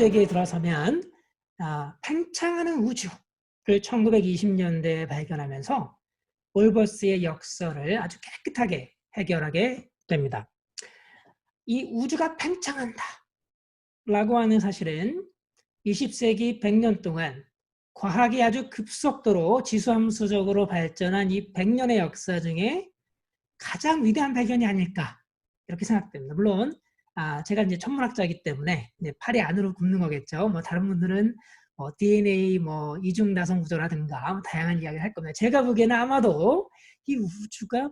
20세기에 들어서면 아, 팽창하는 우주를 1920년대에 발견하면서 올버스의 역설을 아주 깨끗하게 해결하게 됩니다. 이 우주가 팽창한다 라고 하는 사실은 20세기 100년 동안 과학이 아주 급속도로 지수함수적으로 발전한 이 100년의 역사 중에 가장 위대한 발견이 아닐까 이렇게 생각됩니다. 물론 아, 제가 이제 천문학자이기 때문에 이제 팔이 안으로 굽는 거겠죠. 뭐 다른 분들은 뭐 DNA 뭐 이중 나성 구조라든가 뭐 다양한 이야기를 할 겁니다. 제가 보기에는 아마도 이 우주가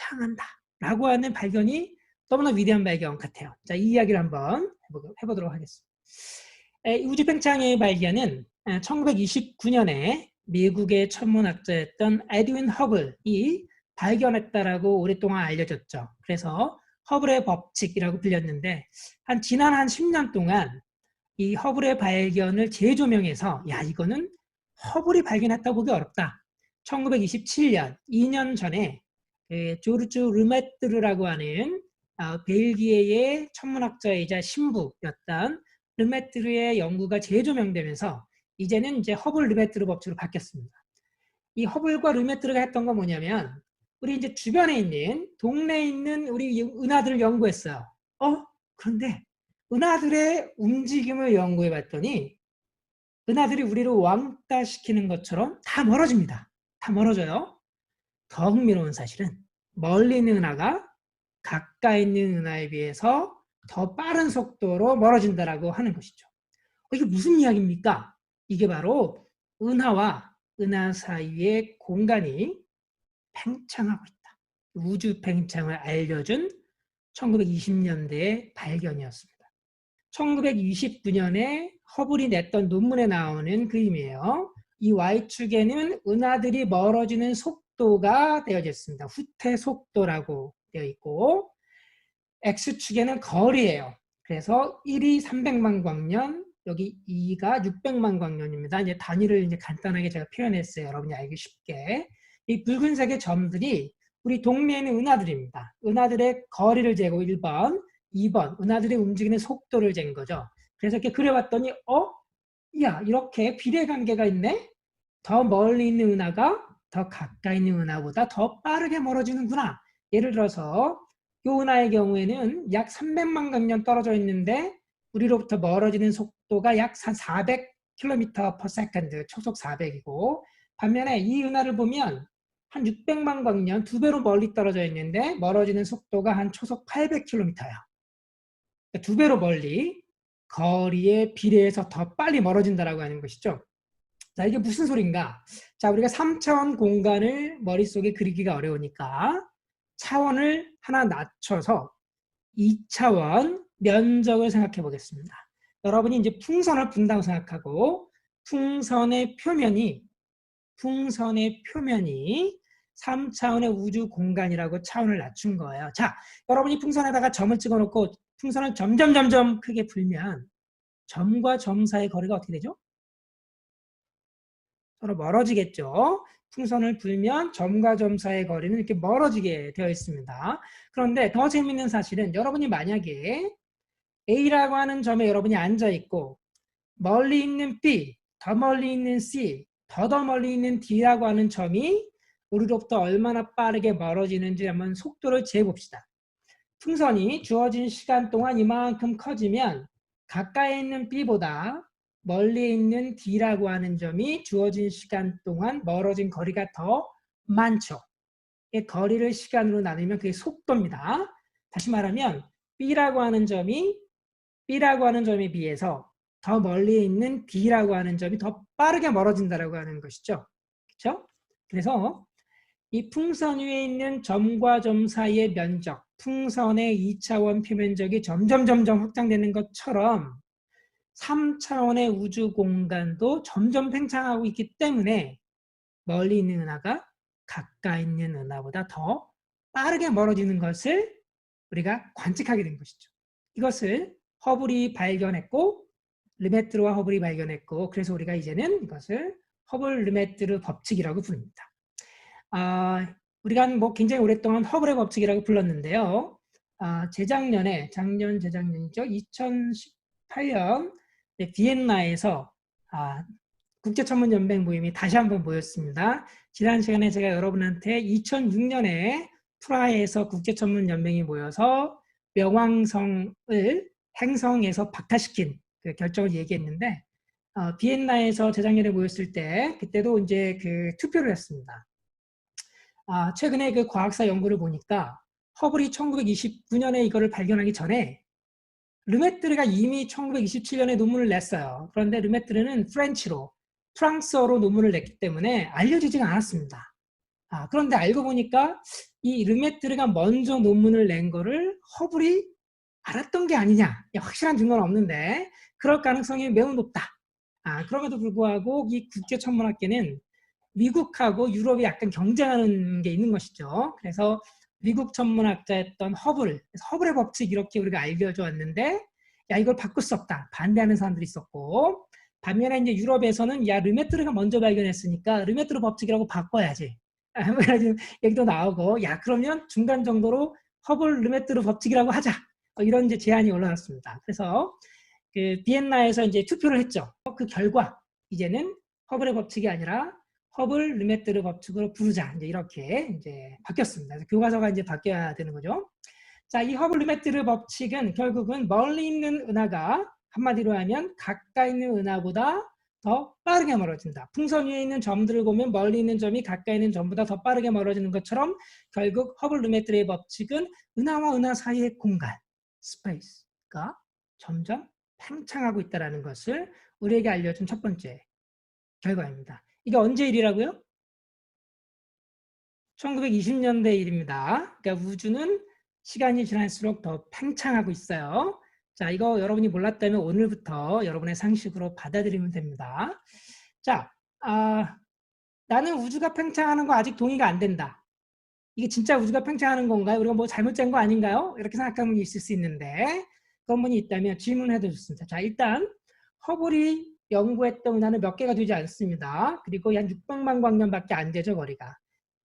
팽창한다라고 하는 발견이 너무나 위대한 발견 같아요. 자, 이 이야기를 한번 해보, 도록 하겠습니다. 에, 우주 팽창의 발견은 1929년에 미국의 천문학자였던 에드윈 허블이 발견했다라고 오랫동안 알려졌죠. 그래서 허블의 법칙이라고 불렸는데 한 지난 한 10년 동안 이 허블의 발견을 재조명해서 야 이거는 허블이 발견했다고 보기 어렵다. 1927년 2년 전에 그 조르주 르메트르라고 하는 어, 벨기에의 천문학자이자 신부였던 르메트르의 연구가 재조명되면서 이제는 이제 허블 르메트르 법칙으로 바뀌었습니다. 이 허블과 르메트르가 했던 건 뭐냐면 우리 이제 주변에 있는 동네에 있는 우리 은하들을 연구했어요. 어? 그런데 은하들의 움직임을 연구해 봤더니 은하들이 우리를 왕따 시키는 것처럼 다 멀어집니다. 다 멀어져요. 더 흥미로운 사실은 멀리 있는 은하가 가까이 있는 은하에 비해서 더 빠른 속도로 멀어진다라고 하는 것이죠. 어, 이게 무슨 이야기입니까? 이게 바로 은하와 은하 사이의 공간이 팽창하고 있다. 우주 팽창을 알려준 1920년대의 발견이었습니다. 1929년에 허블이 냈던 논문에 나오는 그림이에요. 이 Y축에는 은하들이 멀어지는 속도가 되어져 있습니다. 후퇴 속도라고 되어 있고 X축에는 거리예요. 그래서 1이 300만 광년, 여기 2가 600만 광년입니다. 이제 단위를 이제 간단하게 제가 표현했어요. 여러분이 알기 쉽게. 이 붉은색의 점들이 우리 동네에 있는 은하들입니다. 은하들의 거리를 재고 1번, 2번 은하들이 움직이는 속도를 잰 거죠. 그래서 이렇게 그려봤더니 어? 야 이렇게 비례관계가 있네? 더 멀리 있는 은하가 더 가까이 있는 은하보다 더 빠르게 멀어지는구나. 예를 들어서 이 은하의 경우에는 약 300만 광년 떨어져 있는데 우리로부터 멀어지는 속도가 약 400km per second, 초속 400이고 반면에 이 은하를 보면 한 600만 광년 두 배로 멀리 떨어져 있는데 멀어지는 속도가 한 초속 800km야. 그러니까 두 배로 멀리 거리에 비례해서 더 빨리 멀어진다라고 하는 것이죠. 자, 이게 무슨 소린가? 자, 우리가 3차원 공간을 머릿속에 그리기가 어려우니까 차원을 하나 낮춰서 2차원 면적을 생각해 보겠습니다. 여러분이 이제 풍선을 분다고 생각하고 풍선의 표면이 풍선의 표면이 3차원의 우주 공간이라고 차원을 낮춘 거예요. 자, 여러분이 풍선에다가 점을 찍어 놓고 풍선을 점점 점점 크게 불면 점과 점 사이의 거리가 어떻게 되죠? 서로 멀어지겠죠. 풍선을 불면 점과 점 사이의 거리는 이렇게 멀어지게 되어 있습니다. 그런데 더 재밌는 사실은 여러분이 만약에 A라고 하는 점에 여러분이 앉아 있고 멀리 있는 B, 더 멀리 있는 C, 더더 멀리 있는 D라고 하는 점이 우리로부터 얼마나 빠르게 멀어지는지 한번 속도를 재봅시다. 풍선이 주어진 시간 동안 이만큼 커지면 가까이 있는 B보다 멀리 있는 D라고 하는 점이 주어진 시간 동안 멀어진 거리가 더 많죠. 이 거리를 시간으로 나누면 그게 속도입니다. 다시 말하면 B라고 하는 점이 B라고 하는 점에 비해서 더 멀리 있는 D라고 하는 점이 더 빠르게 멀어진다라고 하는 것이죠. 그렇죠? 그래서 이 풍선 위에 있는 점과 점 사이의 면적, 풍선의 2차원 표면적이 점점 점점 확장되는 것처럼 3차원의 우주 공간도 점점 팽창하고 있기 때문에 멀리 있는 은하가 가까이 있는 은하보다 더 빠르게 멀어지는 것을 우리가 관측하게 된 것이죠. 이것을 허블이 발견했고 르메트르와 허블이 발견했고 그래서 우리가 이제는 이것을 허블 르메트르 법칙이라고 부릅니다. 아, 우리가 뭐 굉장히 오랫동안 허블의 법칙이라고 불렀는데요. 아, 재작년에 작년 재작년이죠. 2018년 네, 비엔나에서 아, 국제천문연맹 모임이 다시 한번 모였습니다. 지난 시간에 제가 여러분한테 2006년에 프라하에서 국제천문연맹이 모여서 명왕성을 행성에서 박탈시킨 그 결정을 얘기했는데 어, 비엔나에서 재작년에 모였을 때 그때도 이제 그 투표를 했습니다. 아, 최근에 그 과학사 연구를 보니까 허블이 1929년에 이거를 발견하기 전에 르메트르가 이미 1927년에 논문을 냈어요. 그런데 르메트르는 프렌치로 프랑스어로 논문을 냈기 때문에 알려지지가 않았습니다. 아, 그런데 알고 보니까 이 르메트르가 먼저 논문을 낸 거를 허블이 알았던 게 아니냐. 확실한 증거는 없는데 그럴 가능성이 매우 높다. 아, 그럼에도 불구하고 이 국제천문학계는 미국하고 유럽이 약간 경쟁하는 게 있는 것이죠. 그래서 미국 천문학자였던 허블, 허블의 법칙 이렇게 우리가 알려져 왔는데 야 이걸 바꿀 수 없다. 반대하는 사람들이 있었고 반면에 이제 유럽에서는 야 르메트르가 먼저 발견했으니까 르메트르 법칙이라고 바꿔야지. 이런 얘기도 나오고 야 그러면 중간 정도로 허블 르메트르 법칙이라고 하자. 뭐 이런 이제 제안이 올라왔습니다. 그래서 그 비엔나에서 이제 투표를 했죠. 그 결과 이제는 허블의 법칙이 아니라 허블 르메트르 법칙으로 부르자 이제 이렇게 이제 바뀌었습니다. 교과서가 이제 바뀌어야 되는 거죠. 자, 이 허블 르메트르 법칙은 결국은 멀리 있는 은하가 한마디로 하면 가까이 있는 은하보다 더 빠르게 멀어진다. 풍선 위에 있는 점들을 보면 멀리 있는 점이 가까이 있는 점보다 더 빠르게 멀어지는 것처럼 결국 허블 르메트르의 법칙은 은하와 은하 사이의 공간, 스페이스가 점점 팽창하고 있다는 것을 우리에게 알려준 첫 번째 결과입니다. 이게 언제 일이라고요? 1920년대 일입니다. 그러니까 우주는 시간이 지날수록 더 팽창하고 있어요. 자, 이거 여러분이 몰랐다면 오늘부터 여러분의 상식으로 받아들이면 됩니다. 자, 아, 나는 우주가 팽창하는 거 아직 동의가 안 된다. 이게 진짜 우주가 팽창하는 건가요? 우리가 뭐 잘못 짠 거 아닌가요? 이렇게 생각하는 분이 있을 수 있는데 그런 분이 있다면 질문해도 좋습니다. 자, 일단 허블이 연구했던 은하는 몇 개가 되지 않습니다. 그리고 한 600만 광년밖에 안 되죠, 거리가.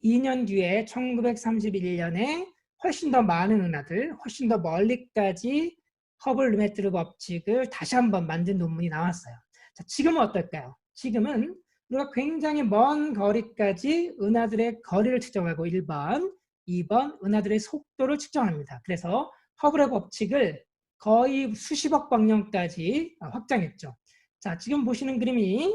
2년 뒤에 1931년에 훨씬 더 많은 은하들, 훨씬 더 멀리까지 허블 르메트르 법칙을 다시 한번 만든 논문이 나왔어요. 자, 지금은 어떨까요? 지금은 우리가 굉장히 먼 거리까지 은하들의 거리를 측정하고 1번, 2번 은하들의 속도를 측정합니다. 그래서 허블의 법칙을 거의 수십억 광년까지 확장했죠. 자, 지금 보시는 그림이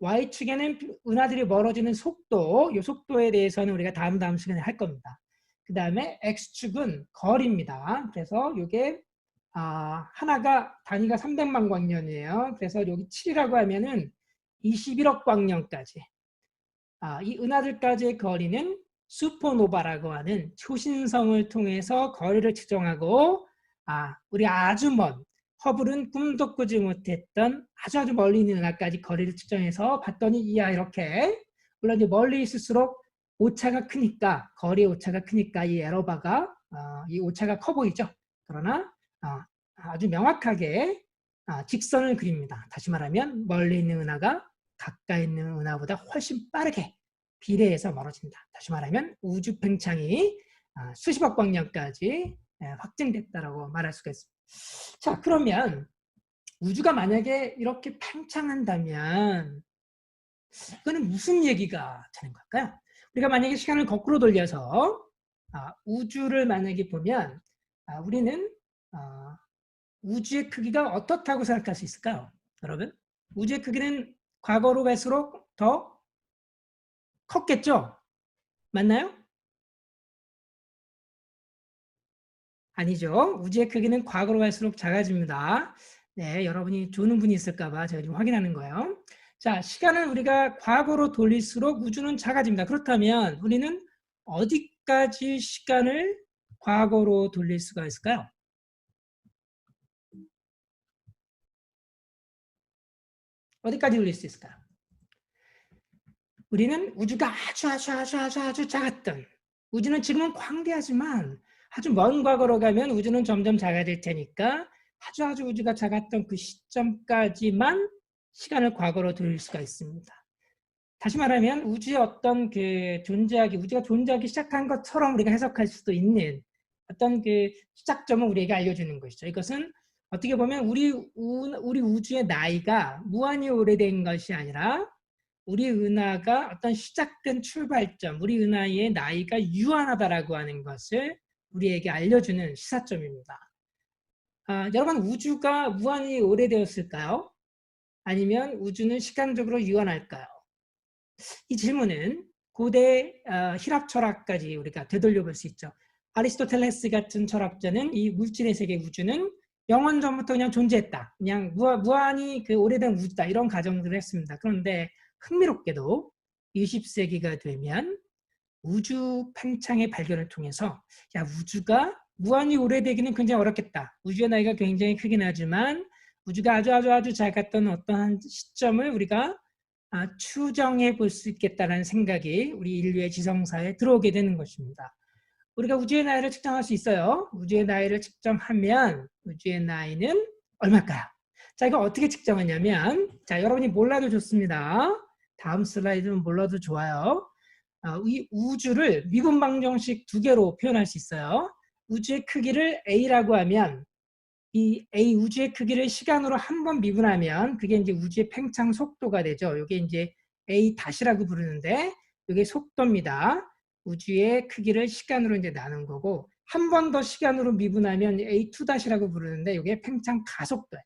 Y축에는 은하들이 멀어지는 속도, 이 속도에 대해서는 우리가 다음 다음 시간에 할 겁니다. 그 다음에 X축은 거리입니다. 그래서 이게 아, 하나가 단위가 300만 광년이에요. 그래서 여기 7이라고 하면은 21억 광년까지. 아, 이 은하들까지의 거리는 슈퍼노바라고 하는 초신성을 통해서 거리를 측정하고 아, 우리 아주 먼 허블은 꿈도 꾸지 못했던 아주 아주 멀리 있는 은하까지 거리를 측정해서 봤더니 이야 이렇게 물론 이제 멀리 있을수록 오차가 크니까 거리 오차가 크니까 이 에러바가 어, 이 오차가 커 보이죠. 그러나 어, 아주 명확하게 어, 직선을 그립니다. 다시 말하면 멀리 있는 은하가 가까이 있는 은하보다 훨씬 빠르게 비례해서 멀어진다. 다시 말하면 우주 팽창이 어, 수십억 광년까지 예, 확증됐다라고 말할 수가 있습니다. 자, 그러면 우주가 만약에 이렇게 팽창한다면 그거는 무슨 얘기가 되는 걸까요? 우리가 만약에 시간을 거꾸로 돌려서 아, 우주를 만약에 보면 아, 우리는 아, 우주의 크기가 어떻다고 생각할 수 있을까요? 여러분? 우주의 크기는 과거로 갈수록 더 컸겠죠? 맞나요? 아니죠. 우주의 크기는 과거로 갈수록 작아집니다. 네, 여러분이 조는 분이 있을까 봐 제가 지금 확인하는 거예요. 자, 시간을 우리가 과거로 돌릴수록 우주는 작아집니다. 그렇다면 우리는 어디까지 시간을 과거로 돌릴 수가 있을까요? 어디까지 돌릴 수 있을까요? 우리는 우주가 아주 아주 아주 아주 아주 작았던 우주는 지금은 광대하지만 아주 먼 과거로 가면 우주는 점점 작아질 테니까 아주 아주 우주가 작았던 그 시점까지만 시간을 과거로 돌릴 수가 있습니다. 다시 말하면 우주의 어떤 그 존재하기, 우주가 존재하기 시작한 것처럼 우리가 해석할 수도 있는 어떤 그 시작점을 우리에게 알려주는 것이죠. 이것은 어떻게 보면 우리, 우, 우리 우주의 나이가 무한히 오래된 것이 아니라 우리 은하가 어떤 시작된 출발점, 우리 은하의 나이가 유한하다라고 하는 것을 우리에게 알려주는 시사점입니다. 아, 여러분 우주가 무한히 오래되었을까요? 아니면 우주는 시간적으로 유한할까요? 이 질문은 고대 어, 히랍 철학까지 우리가 되돌려 볼 수 있죠. 아리스토텔레스 같은 철학자는 이 물질의 세계 우주는 영원 전부터 그냥 존재했다. 그냥 무한 히 그 오래된 우주다. 이런 가정들을 했습니다. 그런데 흥미롭게도 20세기가 되면 우주 팽창의 발견을 통해서 야 우주가 무한히 오래되기는 굉장히 어렵겠다. 우주의 나이가 굉장히 크긴 하지만 우주가 아주 아주 아주 작았던 어떠한 시점을 우리가 아, 추정해 볼 수 있겠다는 생각이 우리 인류의 지성사에 들어오게 되는 것입니다. 우리가 우주의 나이를 측정할 수 있어요. 우주의 나이를 측정하면 우주의 나이는 얼마일까요? 자, 이거 어떻게 측정하냐면 자, 여러분이 몰라도 좋습니다. 다음 슬라이드는 몰라도 좋아요. 어, 이 우주를 미분 방정식 두 개로 표현할 수 있어요. 우주의 크기를 A라고 하면 이 A 우주의 크기를 시간으로 한 번 미분하면 그게 이제 우주의 팽창 속도가 되죠. 이게 이제 A 다시라고 부르는데 이게 속도입니다. 우주의 크기를 시간으로 이제 나눈 거고 한 번 더 시간으로 미분하면 A2 다시라고 부르는데 이게 팽창 가속도예요.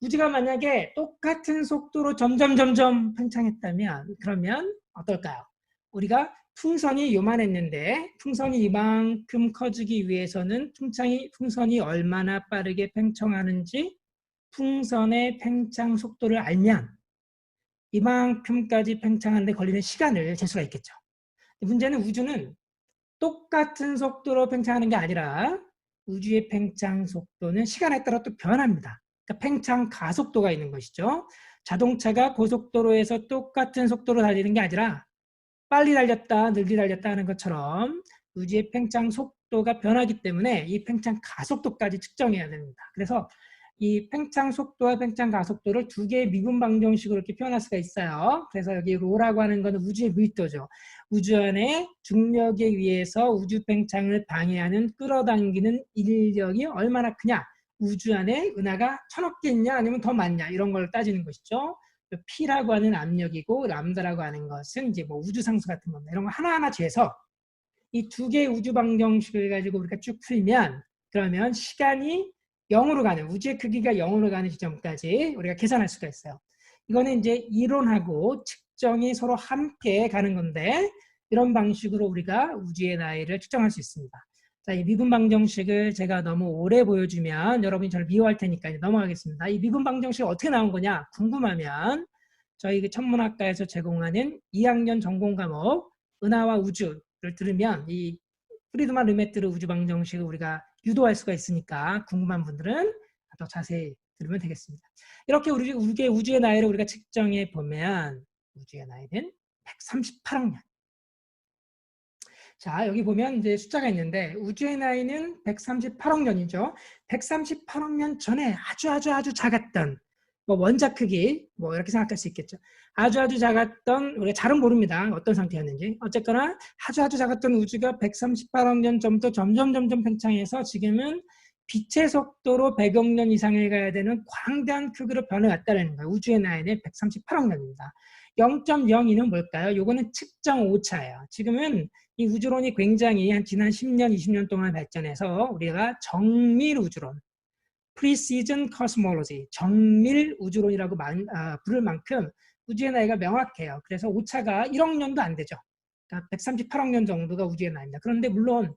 우주가 만약에 똑같은 속도로 점점 점점 팽창했다면 그러면 어떨까요? 우리가 풍선이 요만했는데 풍선이 이만큼 커지기 위해서는 풍창이, 풍선이 얼마나 빠르게 팽창하는지 풍선의 팽창 속도를 알면 이만큼까지 팽창하는데 걸리는 시간을 잴 수가 있겠죠. 문제는 우주는 똑같은 속도로 팽창하는 게 아니라 우주의 팽창 속도는 시간에 따라 또 변합니다. 그러니까 팽창 가속도가 있는 것이죠. 자동차가 고속도로에서 똑같은 속도로 달리는 게 아니라 빨리 달렸다, 늘리 달렸다 하는 것처럼 우주의 팽창 속도가 변하기 때문에 이 팽창 가속도까지 측정해야 됩니다. 그래서 이 팽창 속도와 팽창 가속도를 두 개의 미분 방정식으로 이렇게 표현할 수가 있어요. 그래서 여기 로라고 하는 것은 우주의 밀도죠. 우주 안에 중력에 의해서 우주 팽창을 방해하는 끌어당기는 인력이 얼마나 크냐 우주 안에 은하가 천억 개 있냐 아니면 더 많냐 이런 걸 따지는 것이죠. P라고 하는 압력이고 람다라고 하는 것은 이제 뭐 우주 상수 같은 겁니다. 이런 거 하나하나 재서 이 두 개의 우주 방정식을 가지고 우리가 쭉 풀면 그러면 시간이 0으로 가는 우주의 크기가 0으로 가는 지점까지 우리가 계산할 수가 있어요. 이거는 이제 이론하고 측정이 서로 함께 가는 건데 이런 방식으로 우리가 우주의 나이를 측정할 수 있습니다. 자, 이 미분 방정식을 제가 너무 오래 보여주면 여러분이 저를 미워할 테니까 넘어가겠습니다. 이 미분 방정식 어떻게 나온 거냐 궁금하면 저희 그 천문학과에서 제공하는 2학년 전공 과목 은하와 우주를 들으면 이 프리드만 르메트르 우주 방정식을 우리가 유도할 수가 있으니까 궁금한 분들은 더 자세히 들으면 되겠습니다. 이렇게 우리 우주의 나이를 우리가 측정해 보면 우주의 나이는 138억 년. 자, 여기 보면 이제 숫자가 있는데 우주의 나이는 138억 년이죠. 138억 년 전에 아주 아주 아주 작았던 뭐 원자 크기 뭐 이렇게 생각할 수 있겠죠. 아주 아주 작았던 우리가 잘은 모릅니다. 어떤 상태였는지. 어쨌거나 아주 아주 작았던 우주가 138억 년 전부터 점점 점점 팽창해서 지금은 빛의 속도로 100억 년 이상을 가야 되는 광대한 크기로 변해갔다는 거예요. 우주의 나이는 138억 년입니다. 0.02는 뭘까요? 요거는 측정 오차예요. 지금은 이 우주론이 굉장히 한 지난 10년, 20년 동안 발전해서 우리가 정밀 우주론, Precision Cosmology, 정밀 우주론이라고 만, 아, 부를 만큼 우주의 나이가 명확해요. 그래서 오차가 1억 년도 안 되죠. 그러니까 138억 년 정도가 우주의 나이입니다. 그런데 물론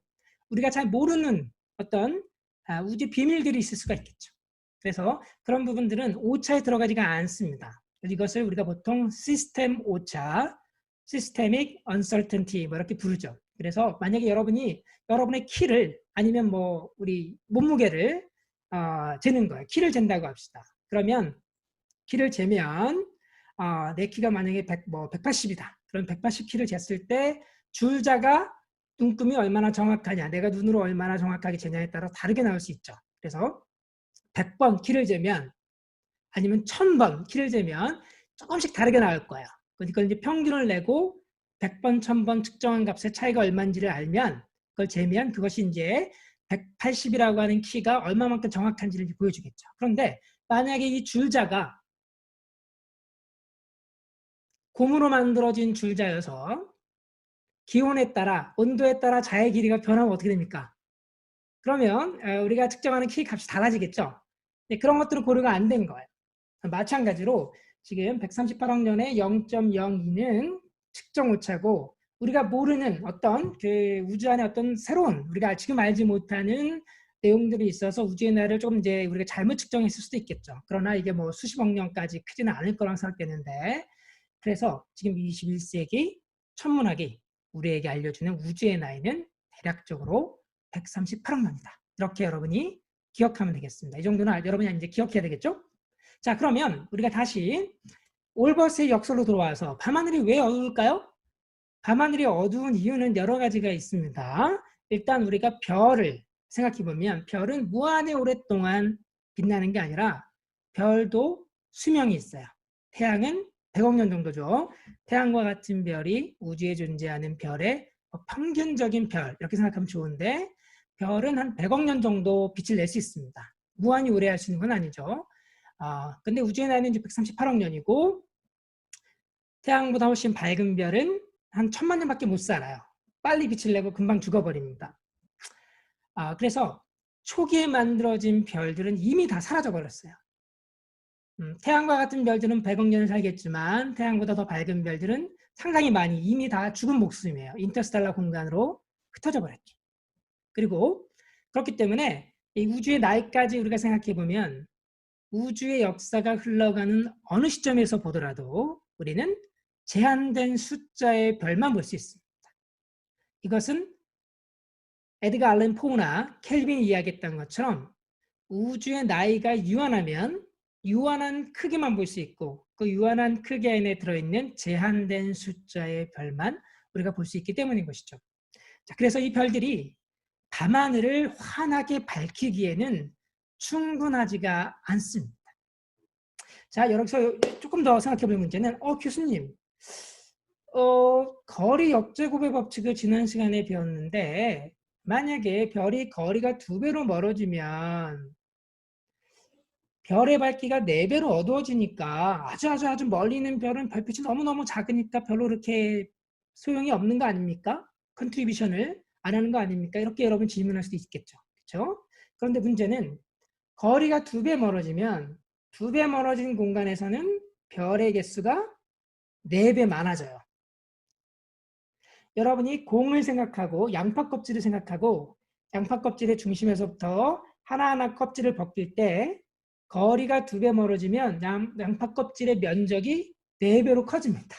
우리가 잘 모르는 어떤 아, 우주 비밀들이 있을 수가 있겠죠. 그래서 그런 부분들은 오차에 들어가지가 않습니다. 이것을 우리가 보통 시스템 오차, 시스테믹 uncertainty 뭐 이렇게 부르죠. 그래서 만약에 여러분이 여러분의 키를 아니면 뭐 우리 몸무게를 어, 재는 거예요. 키를 잰다고 합시다. 그러면 키를 재면 어, 내 키가 만약에 100, 뭐 180이다. 그럼 180키를 쟀을 때 줄자가 눈금이 얼마나 정확하냐, 내가 눈으로 얼마나 정확하게 재냐에 따라 다르게 나올 수 있죠. 그래서 100번 키를 재면 아니면 1000번 키를 재면 조금씩 다르게 나올 거예요. 그러니까 이제 평균을 내고 100번, 1000번 측정한 값의 차이가 얼마인지를 알면 그걸 재면 그것이 이제 180이라고 하는 키가 얼마만큼 정확한지를 보여주겠죠. 그런데 만약에 이 줄자가 고무로 만들어진 줄자여서 기온에 따라 온도에 따라 자의 길이가 변하면 어떻게 됩니까? 그러면 어, 우리가 측정하는 키 값이 달라지겠죠. 네, 그런 것들은 고려가 안 된 거예요. 마찬가지로 지금 138억 년에 0.02는 측정 오차고 우리가 모르는 어떤 그 우주 안에 어떤 새로운 우리가 지금 알지 못하는 내용들이 있어서 우주의 나이를 조금 이제 우리가 잘못 측정했을 수도 있겠죠. 그러나 이게 뭐 수십억 년까지 크지는 않을 거라고 생각되는데 그래서 지금 21세기 천문학이 우리에게 알려주는 우주의 나이는 대략적으로 138억 년이다. 이렇게 여러분이 기억하면 되겠습니다. 이 정도는 여러분이 이제 기억해야 되겠죠? 자, 그러면 우리가 다시 올버스의 역설로 들어와서 밤하늘이 왜 어두울까요? 밤하늘이 어두운 이유는 여러 가지가 있습니다. 일단 우리가 별을 생각해 보면 별은 무한히 오랫동안 빛나는 게 아니라 별도 수명이 있어요. 태양은 100억 년 정도죠. 태양과 같은 별이 우주에 존재하는 별의 평균적인 별 이렇게 생각하면 좋은데 별은 한 100억 년 정도 빛을 낼 수 있습니다. 무한히 오래 할 수 있는 건 아니죠. 아, 근데 우주의 나이는 이제 138억 년이고 태양보다 훨씬 밝은 별은 한 천만 년밖에 못 살아요. 빨리 빛을 내고 금방 죽어버립니다. 아, 그래서 초기에 만들어진 별들은 이미 다 사라져 버렸어요. 음, 태양과 같은 별들은 100억 년을 살겠지만 태양보다 더 밝은 별들은 상당히 많이 이미 다 죽은 목숨이에요. 인터스텔라 공간으로 흩어져 버렸죠. 그리고 그렇기 때문에 이 우주의 나이까지 우리가 생각해 보면 우주의 역사가 흘러가는 어느 시점에서 보더라도 우리는 제한된 숫자의 별만 볼 수 있습니다. 이것은 에드가 알렌 포우나 켈빈이 이야기했던 것처럼 우주의 나이가 유한하면 유한한 크기만 볼 수 있고 그 유한한 크기 안에 들어있는 제한된 숫자의 별만 우리가 볼 수 있기 때문인 것이죠. 자, 그래서 이 별들이 밤하늘을 환하게 밝히기에는 충분하지가 않습니다. 자, 여기서 조금 더 생각해 볼 문제는 어 교수님 어, 거리 역제곱의 법칙을 지난 시간에 배웠는데 만약에 별이 거리가 두 배로 멀어지면 별의 밝기가 네 배로 어두워지니까 아주 아주 아주 멀리 있는 별은 별빛이 너무너무 작으니까 별로 그렇게 소용이 없는 거 아닙니까? 컨트리뷰션을 안 하는 거 아닙니까? 이렇게 여러분 질문할 수도 있겠죠. 그렇죠? 그런데 문제는 거리가 두 배 멀어지면 두 배 멀어진 공간에서는 별의 개수가 네 배 많아져요. 여러분이 공을 생각하고 양파 껍질을 생각하고 양파 껍질의 중심에서부터 하나하나 껍질을 벗길 때 거리가 두 배 멀어지면 양, 양파 껍질의 면적이 네 배로 커집니다.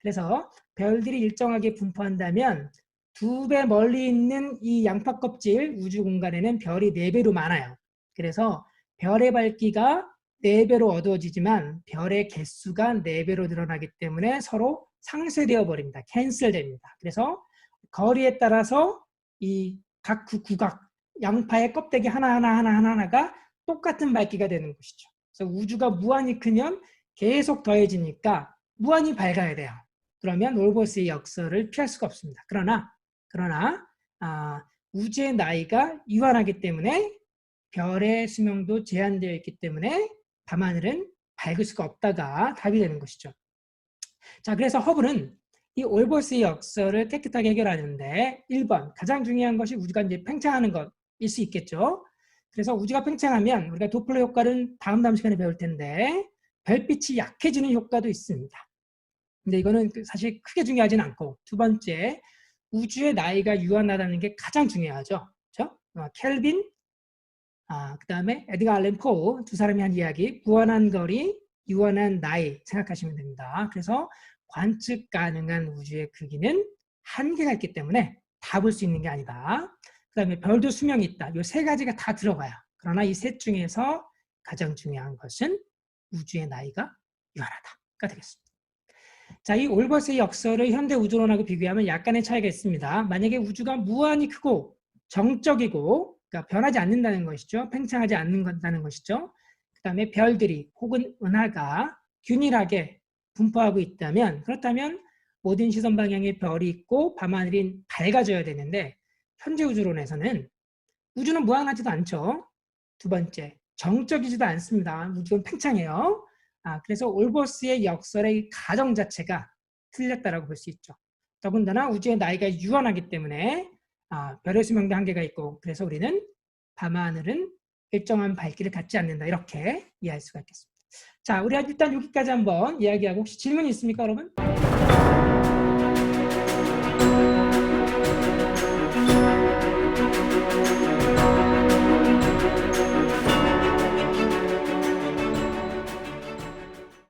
그래서 별들이 일정하게 분포한다면 두 배 멀리 있는 이 양파 껍질 우주 공간에는 별이 네 배로 많아요. 그래서 별의 밝기가 네 배로 어두워지지만 별의 개수가 네 배로 늘어나기 때문에 서로 상쇄되어 버립니다. 캔슬됩니다. 그래서 거리에 따라서 이 각 구각 양파의 껍데기 하나하나 하나 하나 하나가 똑같은 밝기가 되는 것이죠. 그래서 우주가 무한히 크면 계속 더해지니까 무한히 밝아야 돼요. 그러면 올버스의 역설을 피할 수가 없습니다. 그러나 그러나 아, 우주의 나이가 유한하기 때문에 별의 수명도 제한되어 있기 때문에 밤하늘은 밝을 수가 없다가 답이 되는 것이죠. 자, 그래서 허블은 이 올버스의 역설을 깨끗하게 해결하는데 1번 가장 중요한 것이 우주가 이제 팽창하는 것일 수 있겠죠. 그래서 우주가 팽창하면 우리가 도플러 효과는 다음 다음 시간에 배울 텐데 별빛이 약해지는 효과도 있습니다. 근데 이거는 그 사실 크게 중요하진 않고 두 번째 우주의 나이가 유한하다는 게 가장 중요하죠. 그렇죠? 어, 켈빈, 아, 그 다음에 에드가 알렌 포우 두 사람이 한 이야기 무한한 거리, 유한한 나이 생각하시면 됩니다. 그래서 관측 가능한 우주의 크기는 한계가 있기 때문에 다 볼 수 있는 게 아니다. 그 다음에 별도 수명이 있다. 이 세 가지가 다 들어가요. 그러나 이 셋 중에서 가장 중요한 것은 우주의 나이가 유한하다가 되겠습니다. 자, 이 올버스의 역설을 현대 우주론하고 비교하면 약간의 차이가 있습니다. 만약에 우주가 무한히 크고 정적이고 그러니까 변하지 않는다는 것이죠. 팽창하지 않는다는 것이죠. 그 다음에 별들이 혹은 은하가 균일하게 분포하고 있다면 그렇다면 모든 시선 방향에 별이 있고 밤하늘이 밝아져야 되는데 현재 우주론에서는 우주는 무한하지도 않죠. 두 번째, 정적이지도 않습니다. 우주는 팽창해요. 아, 그래서 올버스의 역설의 가정 자체가 틀렸다라고 볼 수 있죠. 더군다나 우주의 나이가 유한하기 때문에 아, 별의 수명도 한계가 있고 그래서 우리는 밤하늘은 일정한 밝기를 갖지 않는다 이렇게 이해할 수가 있겠습니다. 자, 우리 일단 여기까지 한번 이야기하고 혹시 질문이 있습니까, 여러분?